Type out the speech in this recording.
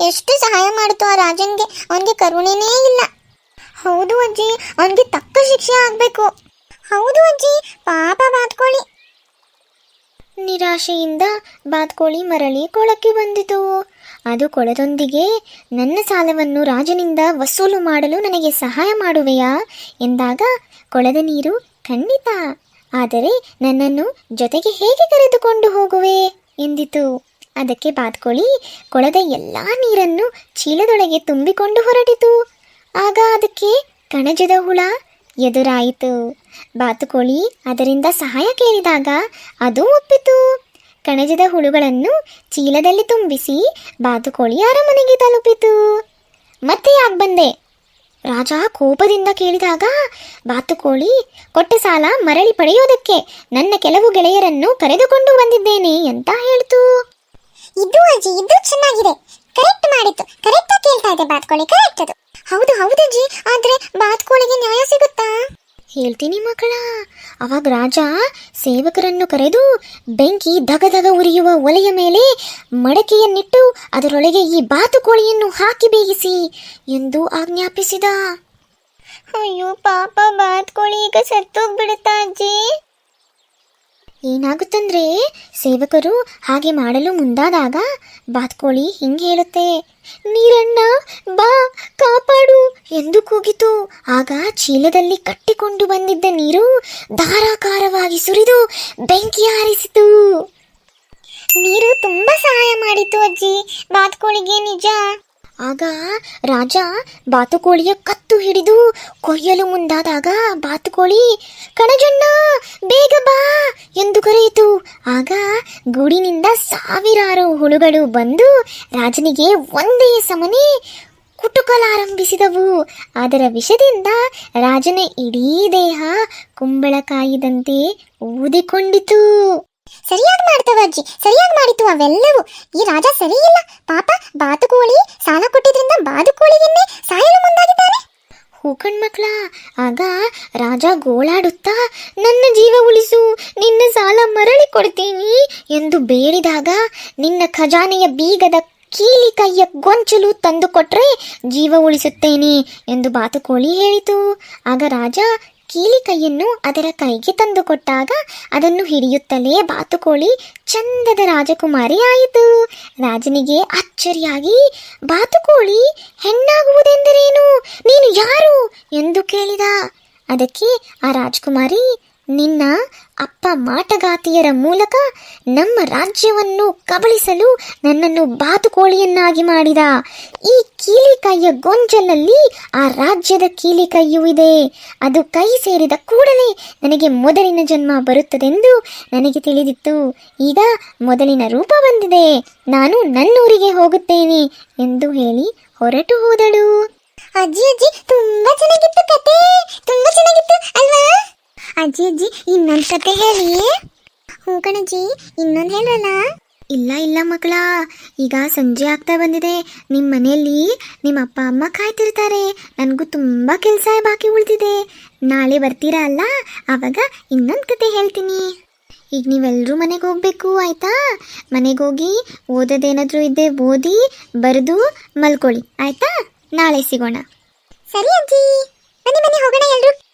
ಎಷ್ಟು ಸಹಾಯ ಮಾಡಿತು ಆ ರಾಜನ್ಗೆ? ಅವನಿಗೆ ಕರುಣೆನೇ ಇಲ್ಲ. ಹೌದು ಅಜ್ಜಿ, ಅವನಿಗೆ ತಕ್ಕ ಶಿಕ್ಷೆ ಆಗ್ಬೇಕು. ಹೌದು ಅಜ್ಜಿ, ಪಾಪ ಬಾತ್ಕೋಳಿ. ನಿರಾಶೆಯಿಂದ ಬಾತ್ಕೋಳಿ ಮರಳಿ ಕೊಳಕ್ಕೆ ಬಂದಿತು. ಅದು ಕೊಳದೊಂದಿಗೆ, ನನ್ನ ಸಾಲವನ್ನು ರಾಜನಿಂದ ವಸೂಲು ಮಾಡಲು ನನಗೆ ಸಹಾಯ ಮಾಡುವೆಯಾ? ಎಂದಾಗ, ಕೊಳದ ನೀರು ಖಂಡಿತ. ಆದರೆ ನನ್ನನ್ನು ಜೊತೆಗೆ ಹೇಗೆ ಕರೆದುಕೊಂಡು ಹೋಗುವೆ? ಎಂದಿತು. ಅದಕ್ಕೆ ಬಾತ್ಕೋಳಿ, ಕೊಳದ ಎಲ್ಲ ನೀರನ್ನು ಚೀಲದೊಳಗೆ ತುಂಬಿಕೊಂಡು ಹೊರಟಿತು. ಆಗ ಅದಕ್ಕೆ ಕಣಜದ ಹುಳ ಎದುರಾಯಿತು. ಬಾತುಕೋಳಿ ಅದರಿಂದ ಸಹಾಯ ಕೇಳಿದಾಗ ಅದು ಒಪ್ಪಿತು. ಕಣಜದ ಹುಳುಗಳನ್ನು ಚೀಲದಲ್ಲಿ ತುಂಬಿಸಿ ಬಾತುಕೋಳಿ ಅರಮನೆಗೆ ತಲುಪಿತು. ಮತ್ತೆ ಯಾಕೆ ಬಂದೆ? ರಾಜ ಕೋಪದಿಂದ ಕೇಳಿದಾಗ, ಬಾತುಕೋಳಿ, ಕೊಟ್ಟ ಸಾಲ ಮರಳಿ ಪಡೆಯೋದಕ್ಕೆ ನನ್ನ ಕೆಲವು ಗೆಳೆಯರನ್ನು ಕರೆದುಕೊಂಡು ಬಂದಿದ್ದೇನೆ ಅಂತ ಹೇಳ್ತು. ಅಜ್ಜಿ ಇದು ಚೆನ್ನಾಗಿದೆ. ಕರೆಕ್ಟ್ ಮಾಡಿತ್ತು ಕರೆಕ್ಟ್ ಕೇಳ್ತಾ ಇದೆ ಬಾತ್ಕೋಳಿ. ಕರೆಕ್ಟ್ ಅದು. ಹೌದು ಹೌದು ಅಜ್ಜಿ. ಆದ್ರೆ ಬಾತ್ಕೋಳಿಗೆ ನ್ಯಾಯ ಸಿಗುತ್ತಾ? ಹೇಳ್ತೀನಿ ಮಕ್ಕಳ. ಅವಾಗ ರಾಜ ಸೇವಕರನ್ನು ಕರೆದು ಬೆಂಕಿ ಧಗ ಉರಿಯುವ ಒಲೆಯ ಮೇಲೆ ಮಡಕೆಯನ್ನಿಟ್ಟು ಅದರೊಳಗೆ ಈ ಬಾತುಕೋಳಿಯನ್ನು ಹಾಕಿ ಬೇಯಿಸಿ ಎಂದು ಆಜ್ಞಾಪಿಸಿದ. ಅಯ್ಯೋ ಪಾಪ ಬಾತ್ಕೋಳಿ ಈಗ ಸತ್ತೋಗ್ಬಿಡುತ್ತಾ ಅಜ್ಜಿ? ಏನಾಗುತ್ತಂದ್ರೆ ಸೇವಕರು ಹಾಗೆ ಮಾಡಲು ಮುಂದಾದಾಗ ಬಾತ್ಕೋಳಿ ಹಿಂಗೆ ಹೇಳುತ್ತೆ, ನೀರಣ್ಣ, ಬಾ, ಕಾಪಾಡು ಎಂದು ಕೂಗಿತು. ಆಗ ಚೀಲದಲ್ಲಿ ಕಟ್ಟಿಕೊಂಡು ಬಂದಿದ್ದ ನೀರು ಧಾರಾಕಾರವಾಗಿ ಸುರಿದು ಬೆಂಕಿ ಹಾರಿಸಿತು. ನೀರು ತುಂಬಾ ಸಹಾಯ ಮಾಡಿತು ಅಜ್ಜಿ. ಬಾತ್ಕೋಳಿಗೆ ನಿಜ. ಆಗ ರಾಜ ಬಾತುಕೋಳಿಯ ಕತ್ತು ಹಿಡಿದು ಕೊಯ್ಯಲು ಮುಂದಾದಾಗ ಬಾತುಕೋಳಿ, ಕಣಜಣ್ಣ ಬೇಗ ಬಾ ಎಂದು ಕರೆಯಿತು ಆಗ ಗೂಡಿನಿಂದ ಸಾವಿರಾರು ಹುಳುಗಳು ಬಂದು ರಾಜನಿಗೆ ಒಂದೇ ಸಮನೆ ಕುಟುಕಲಾರಂಭಿಸಿದವು. ಅದರ ವಿಷದಿಂದ ರಾಜನ ಇಡೀ ದೇಹ ಕುಂಬಳಕಾಯಿದಂತೆ ಊದಿಕೊಂಡಿತು. ಸರಿಯಾಗಿ ಮಾಡ್ತವ ಅಜ್ಜಿ, ಸರಿಯಾಗಿ ಮಾಡಿತು ಅವೆಲ್ಲವೂ. ಈ ರಾಜ ಸರಿಯಿಲ್ಲ. ಪಾಪ ಬಾತುಕೋಳಿ ಸಾಲ ಕೊಟ್ಟಿದ್ರಿಂದ ಬಾತುಕೋಳಿಯನ್ನೇ ಸಾಯಲು ಮುಂದಾಗಿದ್ದಾನೆ. ಹೂಕಣ್ ಮಕ್ಕಳ ಆಗ ರಾಜ ಗೋಳಾಡುತ್ತಾ, ನನ್ನ ಜೀವ ಉಳಿಸು, ನಿನ್ನ ಕೊಡ್ತೀನಿ ಎಂದು ಬೇಡಿದಾಗ ನಿನ್ನ ಖಜಾನೆಯ ಬೀಗದ ಕೀಲಿ ಕೈಯ ಗೊಂಚಲು ತಂದು ಕೊಟ್ರೆ ಜೀವ ಉಳಿಸುತ್ತೇನೆ ಎಂದು ಬಾತುಕೋಳಿ ಹೇಳಿತು. ಆಗ ರಾಜ ಕೀಲಿ ಕೈಯನ್ನು ಅದರ ಕೈಗೆ ತಂದು ಕೊಟ್ಟಾಗ ಅದನ್ನು ಹಿಡಿಯುತ್ತಲೇ ಬಾತುಕೋಳಿ ಚಂದದ ರಾಜಕುಮಾರಿ ಆಯಿತು. ರಾಜನಿಗೆ ಅಚ್ಚರಿಯಾಗಿ ಬಾತುಕೋಳಿ ಹೆಣ್ಣಾಗುವುದೆಂದರೇನು? ನೀನು ಯಾರು? ಎಂದು ಕೇಳಿದ. ಅದಕ್ಕೆ ಆ ರಾಜಕುಮಾರಿ ನಿನ್ನ ಅಪ್ಪ ಮಾಟಗಾತಿಯರ ಮೂಲಕ ನಮ್ಮ ರಾಜ್ಯವನ್ನು ಕಬಳಿಸಲು ನನ್ನನ್ನು ಬಾತುಕೋಳಿಯನ್ನಾಗಿ ಮಾಡಿದ. ಈ ಕೀಲಿಕೈಯ ಗೊಂಚಲಲ್ಲಿ ಆ ರಾಜ್ಯದ ಕೀಲಿಕೈಯೂ ಇದೆ. ಅದು ಕೈ ಸೇರಿದ ಕೂಡಲೇ ನನಗೆ ಮೊದಲಿನ ಜನ್ಮ ಬರುತ್ತದೆಂದು ನನಗೆ ತಿಳಿದಿತ್ತು. ಈಗ ಮೊದಲಿನ ರೂಪ ಬಂದಿದೆ. ನಾನು ನನ್ನೂರಿಗೆ ಹೋಗುತ್ತೇನೆ ಎಂದು ಹೇಳಿ ಹೊರಟು ಹೋದಳು. ಅಜ್ಜಿ ಅಜ್ಜಿ, ತುಂಬಾ ಚೆನ್ನಾಗಿತ್ತು ಕತೆ ತುಂಬಾ ಚೆನ್ನಾಗಿತ್ತು ಅಲ್ವಾ ಅಜ್ಜಿ ಅಜ್ಜಿ ಇನ್ನೊಂದು ಕತೆ ಹೇಳಿ. ಹ್ಞೂ ಕಣಜ್ಜಿ, ಇನ್ನೊಂದು ಹೇಳಲ್ಲ ಇಲ್ಲ ಇಲ್ಲ, ಮಕ್ಕಳ. ಈಗ ಸಂಜೆ ಆಗ್ತಾ ಬಂದಿದೆ. ನಿಮ್ಮ ಮನೆಯಲ್ಲಿ ನಿಮ್ಮ ಅಪ್ಪ, ಅಮ್ಮ ಕಾಯ್ತಿರ್ತಾರೆ. ನನಗೂ ತುಂಬ ಕೆಲಸ ಬಾಕಿ ಉಳಿದಿದೆ. ನಾಳೆ ಬರ್ತೀರಾ ಅಲ್ಲ? ಆವಾಗ ಇನ್ನೊಂದು ಕತೆ ಹೇಳ್ತೀನಿ. ಈಗ ನೀವೆಲ್ಲರೂ ಮನೆಗೆ ಹೋಗ್ಬೇಕು, ಆಯ್ತಾ? ಮನೆಗೆ ಹೋಗಿ ಓದೋದೇನಾದರೂ ಇದ್ದೆ ಓದಿ, ಬರೆದು ಮಲ್ಕೊಳ್ಳಿ, ಆಯ್ತಾ? ನಾಳೆ ಸಿಗೋಣ. ಸರಿ, ಅಜ್ಜಿ. ಬನ್ನಿ ಬನ್ನಿ, ಹೋಗೋಣ